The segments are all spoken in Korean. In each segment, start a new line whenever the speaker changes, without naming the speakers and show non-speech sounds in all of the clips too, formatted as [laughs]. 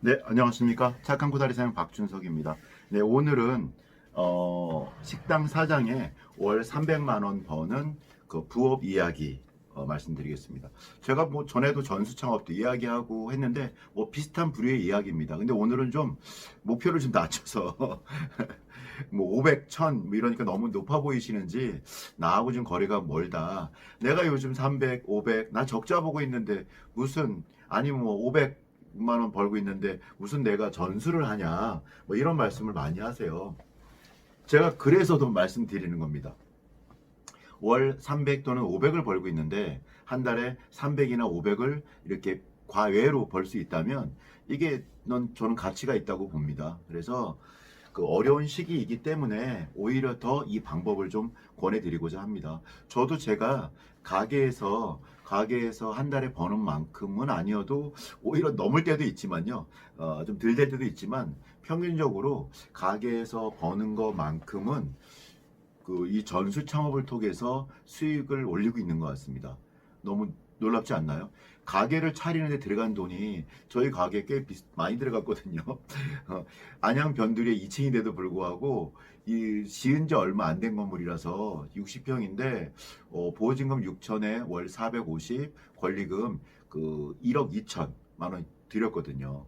네, 안녕하십니까. 착한 고다리 사장 박준석입니다. 네, 오늘은 어, 식당 사장의 월 300만 원 버는 그 부업 이야기 어, 말씀드리겠습니다. 제가 뭐 전에도 전수 창업도 이야기하고 했는데 뭐 비슷한 부류의 이야기입니다. 근데 오늘은 좀 목표를 좀 낮춰서 [laughs] 뭐 500, 1000 뭐 이러니까 너무 높아 보이시는지 나하고 좀 거리가 멀다. 내가 요즘 300, 500, 나 적자 보고 있는데 무슨 아니면 뭐 500, 만 원 벌고 있는데 무슨 내가 전수를 하냐 뭐 이런 말씀을 많이 하세요. 제가 그래서도 말씀드리는 겁니다. 월 300 또는 500을 벌고 있는데 한 달에 300이나 500을 이렇게 과외로 벌 수 있다면 이게 넌 저는 가치가 있다고 봅니다. 그래서 그 어려운 시기이기 때문에 오히려 더 이 방법을 좀 권해드리고자 합니다. 저도 제가 가게에서 가게에서 한 달에 버는 만큼은 아니어도 오히려 넘을 때도 있지만요. 어, 좀 덜 될 때도 있지만 평균적으로 가게에서 버는 것만큼은 그 이 전수 창업을 통해서 수익을 올리고 있는 것 같습니다. 너무 놀랍지 않나요? 가게를 차리는데 들어간 돈이 저희 가게에 꽤 비슷, 많이 들어갔거든요. [laughs] 어, 안양 변두리에 2층인데도 불구하고 이 지은 지 얼마 안 된 건물이라서 60평인데 어, 보증금 6천에 월 450, 권리금 그 1억 2천만 원 드렸거든요.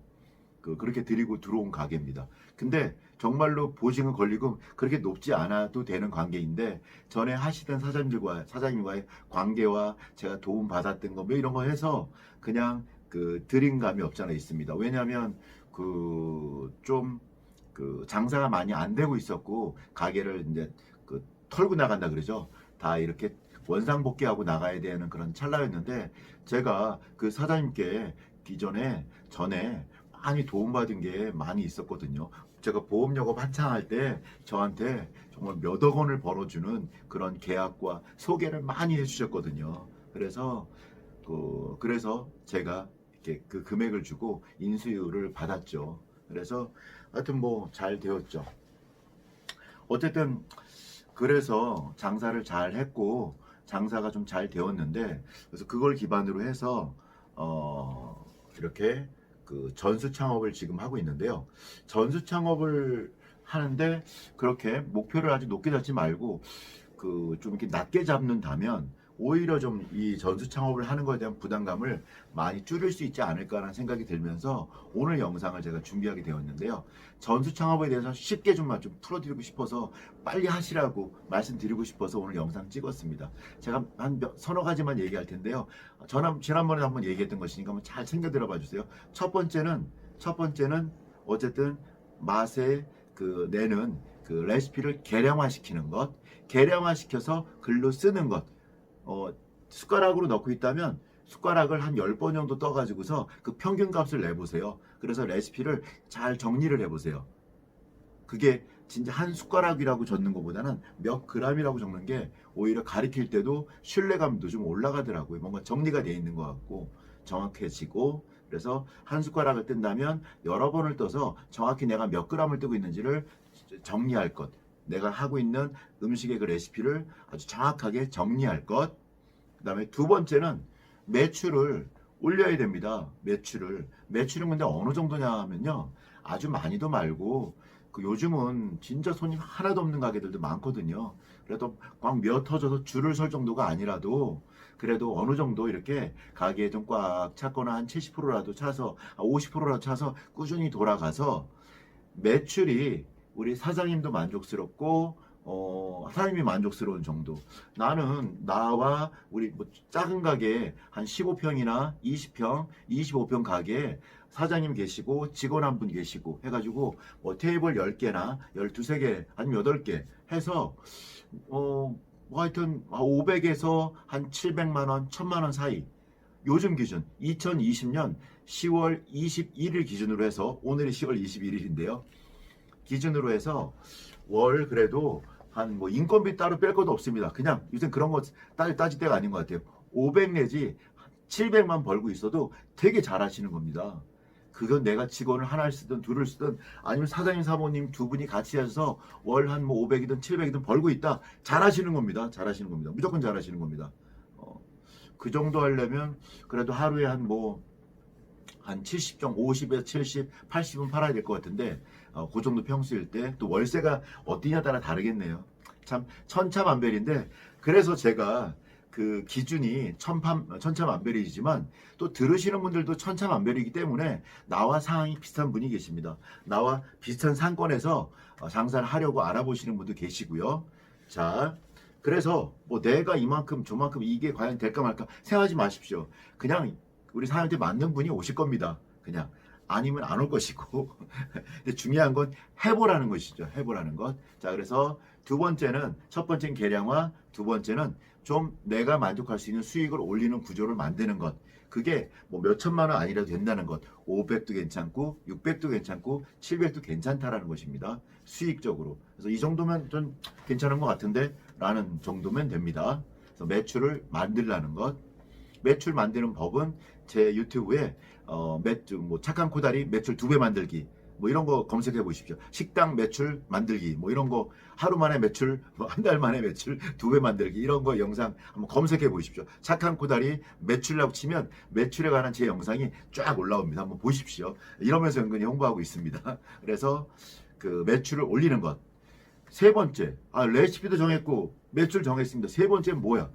그 그렇게 드리고 들어온 가게입니다. 근데 정말로 보증금 권리금 그렇게 높지 않아도 되는 관계인데 전에 하시던 사장님과 사장님과의 관계와 제가 도움 받았던 거뭐 이런 거 해서 그냥 그 드린 감이 없잖아 있습니다. 왜냐하면 그좀그 장사가 많이 안 되고 있었고 가게를 이제 그 털고 나간다 그러죠. 다 이렇게 원상복귀하고 나가야 되는 그런 찰나였는데 제가 그 사장님께 기존에 전에 많이 도움받은 게 많이 있었거든요. 제가 보험 영업 한창 할 때 저한테 정말 몇억 원을 벌어주는 그런 계약과 소개를 많이 해주셨거든요. 그래서 그 그래서 제가 이렇게 그 금액을 주고 인수율을 받았죠. 그래서 하여튼 뭐 잘 되었죠. 어쨌든 그래서 장사를 잘 했고 장사가 좀 잘 되었는데 그래서 그걸 기반으로 해서 어 이렇게 그 전수 창업을 지금 하고 있는데요. 전수 창업을 하는데 그렇게 목표를 아주 높게 잡지 말고 그 좀 이렇게 낮게 잡는다면 오히려 좀 이 전수 창업을 하는 것에 대한 부담감을 많이 줄일 수 있지 않을까라는 생각이 들면서 오늘 영상을 제가 준비하게 되었는데요. 전수 창업에 대해서 쉽게 좀, 좀 풀어드리고 싶어서 빨리 하시라고 말씀드리고 싶어서 오늘 영상 찍었습니다. 제가 한 몇- 서너 가지만 얘기할 텐데요. 저는 지난번에 한번 얘기했던 것이니까 한번 잘 챙겨 들어봐 주세요. 첫 번째는 첫 번째는 어쨌든 맛에 그 내는 그 레시피를 계량화시키는 것, 계량화시켜서 글로 쓰는 것. 어, 숟가락으로 넣고 있다면 숟가락을 한 10번 정도 떠가지고서 그 평균 값을 내보세요. 그래서 레시피를 잘 정리를 해보세요. 그게 진짜 한 숟가락이라고 적는 것보다는 몇 그램이라고 적는 게 오히려 가리킬 때도 신뢰감도 좀 올라가더라고요. 뭔가 정리가 돼 있는 것 같고 정확해지고 그래서 한 숟가락을 뜬다면 여러 번을 떠서 정확히 내가 몇 그램을 뜨고 있는지를 정리할 것. 내가 하고 있는 음식의 그 레시피를 아주 정확하게 정리할 것. 그 다음에 두 번째는 매출을 올려야 됩니다. 매출을. 매출은 근데 어느 정도냐 하면요. 아주 많이도 말고 그 요즘은 진짜 손님 하나도 없는 가게들도 많거든요. 그래도 꽉 미어 터져서 줄을 설 정도가 아니라도 그래도 어느 정도 이렇게 가게에 좀 꽉 찼거나 한 70%라도 차서 50%라도 차서 꾸준히 돌아가서 매출이 우리 사장님도 만족스럽고 어, 사장님이 만족스러운 정도. 나는 나와 우리 뭐 작은 가게 한 15평이나 20평, 25평 가게에 사장님 계시고 직원 한 분 계시고 해가지고 뭐 테이블 10개나 12개 아니면 8개 해서 어, 뭐 하여튼 500에서 한 700만 원, 1000만 원 사이 요즘 기준 2020년 10월 21일 기준으로 해서 오늘이 10월 21일인데요. 기준으로 해서 월 그래도 한 뭐 인건비 따로 뺄 것도 없습니다. 그냥 요새 그런 거 따, 따질 때가 아닌 것 같아요. 500 내지 700만 벌고 있어도 되게 잘하시는 겁니다. 그건 내가 직원을 하나를 쓰든 둘을 쓰든 아니면 사장님 사모님 두 분이 같이 하셔서 월 한 뭐 500이든 700이든 벌고 있다. 잘하시는 겁니다. 잘하시는 겁니다. 무조건 잘하시는 겁니다. 어, 그 정도 하려면 그래도 하루에 한뭐 한 70정, 50에서 70, 80은 팔아야 될 것 같은데 어, 그 정도 평수일 때 또 월세가 어디냐 따라 다르겠네요. 참 천차만별인데 그래서 제가 그 기준이 천판, 천차만별이지만 또 들으시는 분들도 천차만별이기 때문에 나와 상황이 비슷한 분이 계십니다. 나와 비슷한 상권에서 어, 장사를 하려고 알아보시는 분도 계시고요. 자, 그래서 뭐 내가 이만큼 저만큼 이게 과연 될까 말까 생각하지 마십시오. 그냥 우리 사장한테 맞는 분이 오실 겁니다. 그냥 아니면 안 올 것이고. [laughs] 근데 중요한 건 해보라는 것이죠. 해보라는 것. 자, 그래서 두 번째는 첫 번째는 계량화, 두 번째는 좀 내가 만족할 수 있는 수익을 올리는 구조를 만드는 것. 그게 뭐 몇 천만 원 아니라도 된다는 것. 500도 괜찮고, 600도 괜찮고, 700도 괜찮다라는 것입니다. 수익적으로. 그래서 이 정도면 좀 괜찮은 것 같은데? 라는 정도면 됩니다. 그래서 매출을 만들라는 것. 매출 만드는 법은 제 유튜브에 어, 매출, 뭐 착한 코다리 매출 두 배 만들기 뭐 이런 거 검색해 보십시오. 식당 매출 만들기 뭐 이런 거 하루 만에 매출 뭐 한 달 만에 매출 두 배 만들기 이런 거 영상 한번 검색해 보십시오. 착한 코다리 매출이라고 치면 매출에 관한 제 영상이 쫙 올라옵니다. 한번 보십시오. 이러면서 은근히 홍보하고 있습니다. [laughs] 그래서 그 매출을 올리는 것. 세 번째, 아 레시피도 정했고 매출 정했습니다. 세 번째는 뭐야?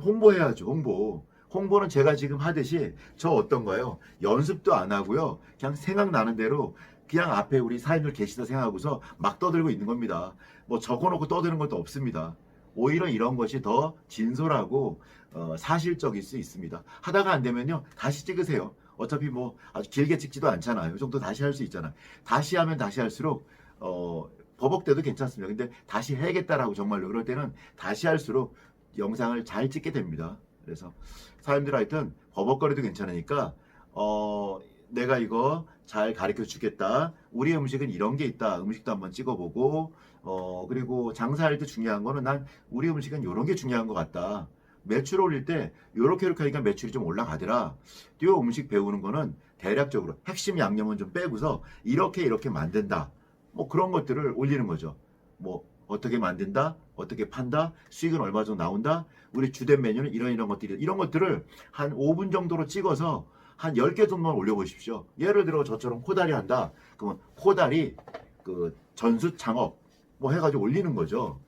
홍보해야죠. 홍보. 홍보는 제가 지금 하듯이 저 어떤가요? 연습도 안 하고요. 그냥 생각나는 대로 그냥 앞에 우리 사인들 계시다 생각하고서 막 떠들고 있는 겁니다. 뭐 적어놓고 떠드는 것도 없습니다. 오히려 이런 것이 더 진솔하고 어, 사실적일 수 있습니다. 하다가 안 되면요 다시 찍으세요. 어차피 뭐 아주 길게 찍지도 않잖아요. 이 정도 다시 할 수 있잖아요. 다시 하면 다시 할수록 어, 버벅대도 괜찮습니다. 근데 다시 해야겠다라고 정말로 그럴 때는 다시 할수록 영상을 잘 찍게 됩니다. 그래서 사람들 하여튼 버벅거려도 괜찮으니까 어 내가 이거 잘 가르쳐 주겠다. 우리 음식은 이런 게 있다. 음식도 한번 찍어보고 어 그리고 장사할 때 중요한 거는 난 우리 음식은 이런 게 중요한 것 같다. 매출 올릴 때 요렇게 이렇게 하니까 매출이 좀 올라가더라. 요 음식 배우는 거는 대략적으로 핵심 양념은 좀 빼고서 이렇게 이렇게 만든다. 뭐 그런 것들을 올리는 거죠. 뭐 어떻게 만든다, 어떻게 판다, 수익은 얼마 정도 나온다, 우리 주된 메뉴는 이런 이런 것들이 이런 것들을 한 5분 정도로 찍어서 한 10개 정도만 올려보십시오. 예를 들어 저처럼 코다리 한다. 그러면 코다리 그 전수 창업 뭐 해가지고 올리는 거죠.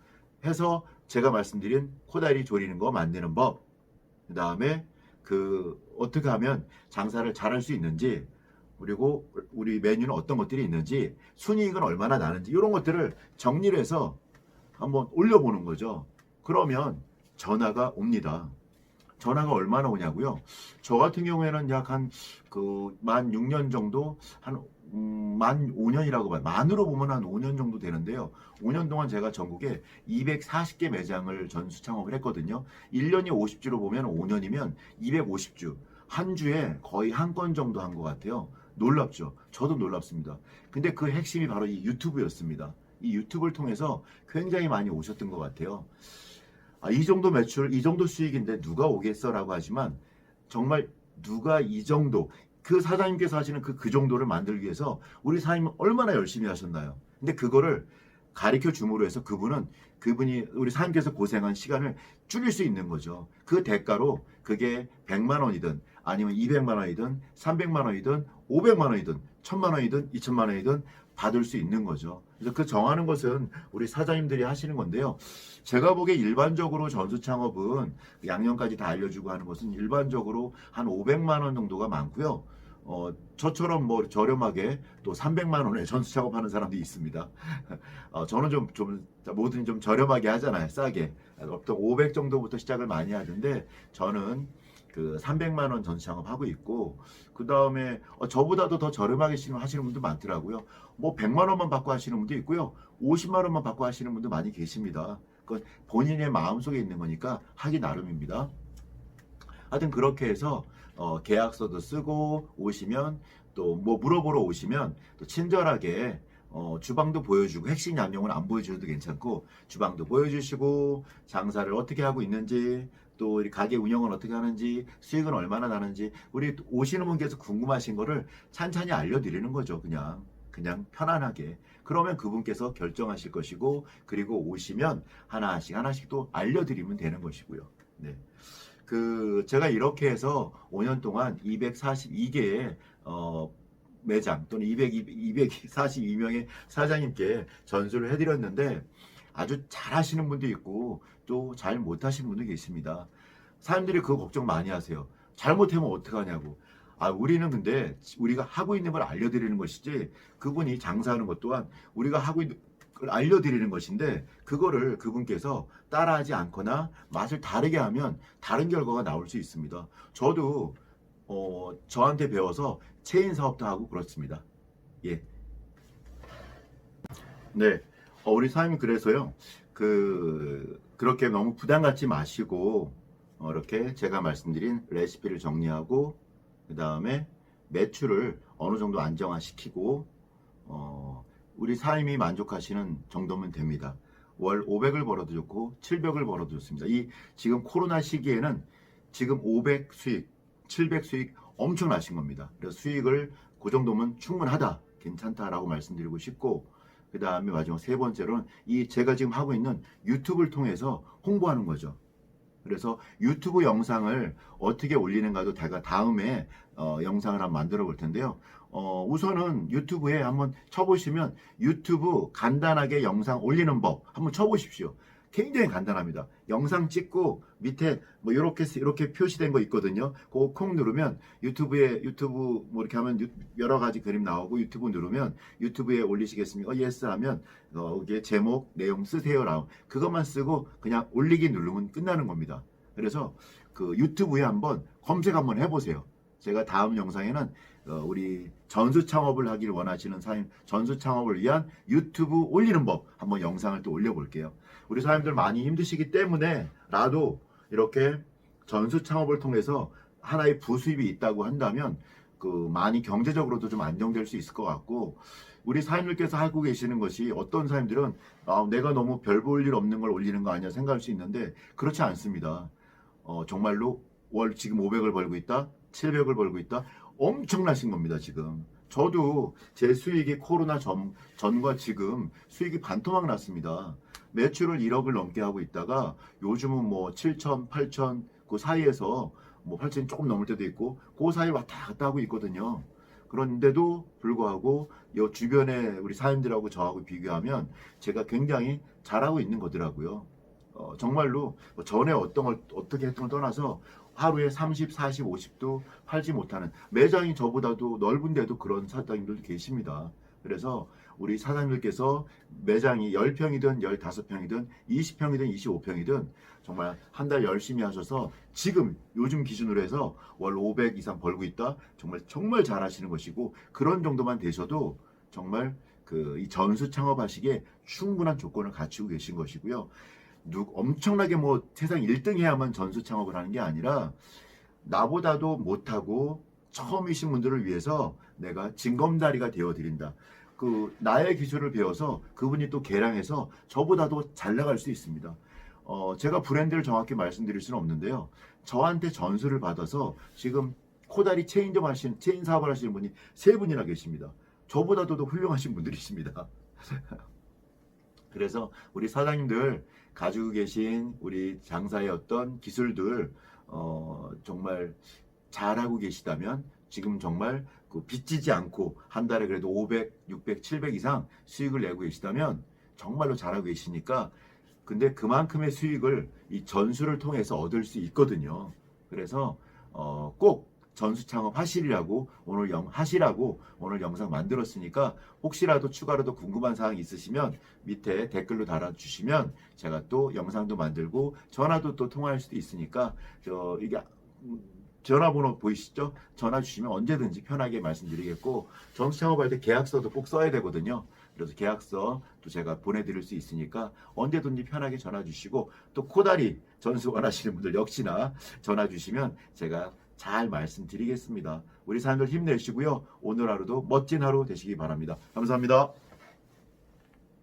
해서 제가 말씀드린 코다리 조리는 거 만드는 법. 그 다음에 그 어떻게 하면 장사를 잘할 수 있는지 그리고 우리 메뉴는 어떤 것들이 있는지 순이익은 얼마나 나는지 이런 것들을 정리를 해서 한번 올려보는 거죠. 그러면 전화가 옵니다. 전화가 얼마나 오냐고요? 저 같은 경우에는 약 한 그 만 6년 정도 한 음, 만 5년이라고 봐요. 만으로 보면 한 5년 정도 되는데요. 5년 동안 제가 전국에 240개 매장을 전수 창업을 했거든요. 1년이 50주로 보면 5년이면 250주. 한 주에 거의 한 건 정도 한 것 같아요. 놀랍죠? 저도 놀랍습니다. 근데 그 핵심이 바로 이 유튜브였습니다. 이 유튜브를 통해서 굉장히 많이 오셨던 것 같아요. 아, 이 정도 매출, 이 정도 수익인데 누가 오겠어라고 하지만 정말 누가 이 정도 그 사장님께서 하시는 그, 그 정도를 만들기 위해서 우리 사장님은 얼마나 열심히 하셨나요? 근데 그거를 가르쳐 줌으로 해서 그분은 그분이 우리 사장님께서 고생한 시간을 줄일 수 있는 거죠. 그 대가로 그게 100만 원이든 아니면 200만 원이든 300만 원이든 500만 원이든 1000만 원이든 2000만 원이든 받을 수 있는 거죠. 그래서 그 정하는 것은 우리 사장님들이 하시는 건데요. 제가 보기에 일반적으로 전수 창업은 양념까지 다 알려주고 하는 것은 일반적으로 한 500만 원 정도가 많고요. 어, 저처럼 뭐 저렴하게 또 300만 원에 전수 창업하는 사람도 있습니다. [laughs] 어, 저는 좀, 좀, 뭐든 좀 저렴하게 하잖아요. 싸게. 보통 500 정도부터 시작을 많이 하던데 저는 그 300만 원 전수 창업하고 있고 그 다음에 어, 저보다도 더 저렴하게 하시는 분도 많더라고요. 뭐 100만 원만 받고 하시는 분도 있고요. 50만 원만 받고 하시는 분도 많이 계십니다. 그건 본인의 마음속에 있는 거니까 하기 나름입니다. 하여튼 그렇게 해서 어, 계약서도 쓰고 오시면 또 뭐 물어보러 오시면 또 친절하게 어, 주방도 보여주고 핵심 양념은 안 보여주셔도 괜찮고 주방도 보여주시고 장사를 어떻게 하고 있는지 또 가게 운영은 어떻게 하는지 수익은 얼마나 나는지 우리 오시는 분께서 궁금하신 거를 찬찬히 알려드리는 거죠 그냥. 그냥 편안하게. 그러면 그분께서 결정하실 것이고 그리고 오시면 하나씩 하나씩 또 알려드리면 되는 것이고요. 네. 그 제가 이렇게 해서 5년 동안 242개의 어, 매장 또는 200, 242명의 사장님께 전수를 해드렸는데 아주 잘하시는 분도 있고 또 잘 못하시는 분도 계십니다. 사람들이 그거 걱정 많이 하세요. 잘못하면 어떡하냐고. 아, 우리는 근데 우리가 하고 있는 걸 알려드리는 것이지 그분이 장사하는 것 또한 우리가 하고 있는 걸 알려드리는 것인데 그거를 그분께서 따라하지 않거나 맛을 다르게 하면 다른 결과가 나올 수 있습니다. 저도 어, 저한테 배워서 체인 사업도 하고 그렇습니다. 예. 네. 어, 우리 사장님 그래서요. 그 그렇게 너무 부담 갖지 마시고 어, 이렇게 제가 말씀드린 레시피를 정리하고 그 다음에 매출을 어느 정도 안정화시키고 어, 우리 사임이 만족하시는 정도면 됩니다. 월 500을 벌어도 좋고 700을 벌어도 좋습니다. 이 지금 코로나 시기에는 지금 500 수익, 700 수익 엄청나신 겁니다. 그래서 수익을 그 정도면 충분하다, 괜찮다라고 말씀드리고 싶고 그 다음에 마지막 세 번째로는 이 제가 지금 하고 있는 유튜브를 통해서 홍보하는 거죠. 그래서 유튜브 영상을 어떻게 올리는가도 제가 다음에 어, 영상을 한번 만들어 볼 텐데요. 어, 우선은 유튜브에 한번 쳐보시면 유튜브 간단하게 영상 올리는 법 한번 쳐보십시오. 굉장히 간단합니다. 영상 찍고 밑에 뭐 이렇게 이렇게 표시된 거 있거든요. 그거 콩 누르면 유튜브에 유튜브 뭐 이렇게 하면 유- 여러 가지 그림 나오고 유튜브 누르면 유튜브에 올리시겠습니까? 예스 하면 어, 이게 제목 내용 쓰세요 라고 그것만 쓰고 그냥 올리기 누르면 끝나는 겁니다. 그래서 그 유튜브에 한번 검색 한번 해보세요. 제가 다음 영상에는 어, 우리 전수 창업을 하길 원하시는 사장님 전수 창업을 위한 유튜브 올리는 법 한번 영상을 또 올려볼게요. 우리 사장님들 많이 힘드시기 때문에 라도 이렇게 전수 창업을 통해서 하나의 부수입이 있다고 한다면 그 많이 경제적으로도 좀 안정될 수 있을 것 같고 우리 사장님들께서 하고 계시는 것이 어떤 사장님들은 아, 내가 너무 별 볼 일 없는 걸 올리는 거 아니야 생각할 수 있는데 그렇지 않습니다. 어, 정말로 월 지금 500을 벌고 있다, 700을 벌고 있다, 엄청나신 겁니다 지금. 저도 제 수익이 코로나 전, 전과 지금 수익이 반토막 났습니다. 매출을 1억을 넘게 하고 있다가 요즘은 뭐 7천, 8천 그 사이에서 뭐 8천 조금 넘을 때도 있고 그 사이 왔다 갔다 하고 있거든요. 그런데도 불구하고 요 주변에 우리 사람들하고 저하고 비교하면 제가 굉장히 잘하고 있는 거더라고요. 어, 정말로 뭐 전에 어떤 걸 어떻게 했던 걸 떠나서 하루에 30, 40, 50도 팔지 못하는 매장이 저보다도 넓은데도 그런 사장님들도 계십니다. 그래서 우리 사장님들께서 매장이 10평이든 15평이든 20평이든 25평이든 정말 한 달 열심히 하셔서 지금 요즘 기준으로 해서 월 500 이상 벌고 있다. 정말 정말 잘하시는 것이고 그런 정도만 되셔도 정말 그 이 전수 창업하시기에 충분한 조건을 갖추고 계신 것이고요. 누 엄청나게 뭐 세상 1등 해야만 전수 창업을 하는 게 아니라 나보다도 못하고 처음이신 분들을 위해서 내가 징검다리가 되어 드린다. 그 나의 기술을 배워서 그분이 또 개량해서 저보다도 잘 나갈 수 있습니다. 어, 제가 브랜드를 정확히 말씀드릴 수는 없는데요. 저한테 전수를 받아서 지금 코다리 체인점 하시는 체인 사업을 하시는 분이 세 분이나 계십니다. 저보다도 더 훌륭하신 분들이십니다. [laughs] 그래서 우리 사장님들 가지고 계신 우리 장사의 어떤 기술들 어, 정말 잘하고 계시다면 지금 정말 그 빚지지 않고 한 달에 그래도 500, 600, 700 이상 수익을 내고 계시다면 정말로 잘하고 계시니까 근데 그만큼의 수익을 이 전수를 통해서 얻을 수 있거든요. 그래서 어, 꼭 전수 창업 하시리라고 오늘 영 하시라고 오늘 영상 만들었으니까 혹시라도 추가로도 궁금한 사항 있으시면 밑에 댓글로 달아주시면 제가 또 영상도 만들고 전화도 또 통화할 수도 있으니까 저 이게 음, 전화번호 보이시죠? 전화 주시면 언제든지 편하게 말씀드리겠고 전수 창업할 때 계약서도 꼭 써야 되거든요. 그래서 계약서 또 제가 보내드릴 수 있으니까 언제든지 편하게 전화 주시고 또 코다리 전수 원하시는 분들 역시나 전화 주시면 제가 잘 말씀드리겠습니다. 우리 사람들 힘내시고요. 오늘 하루도 멋진 하루 되시기 바랍니다. 감사합니다.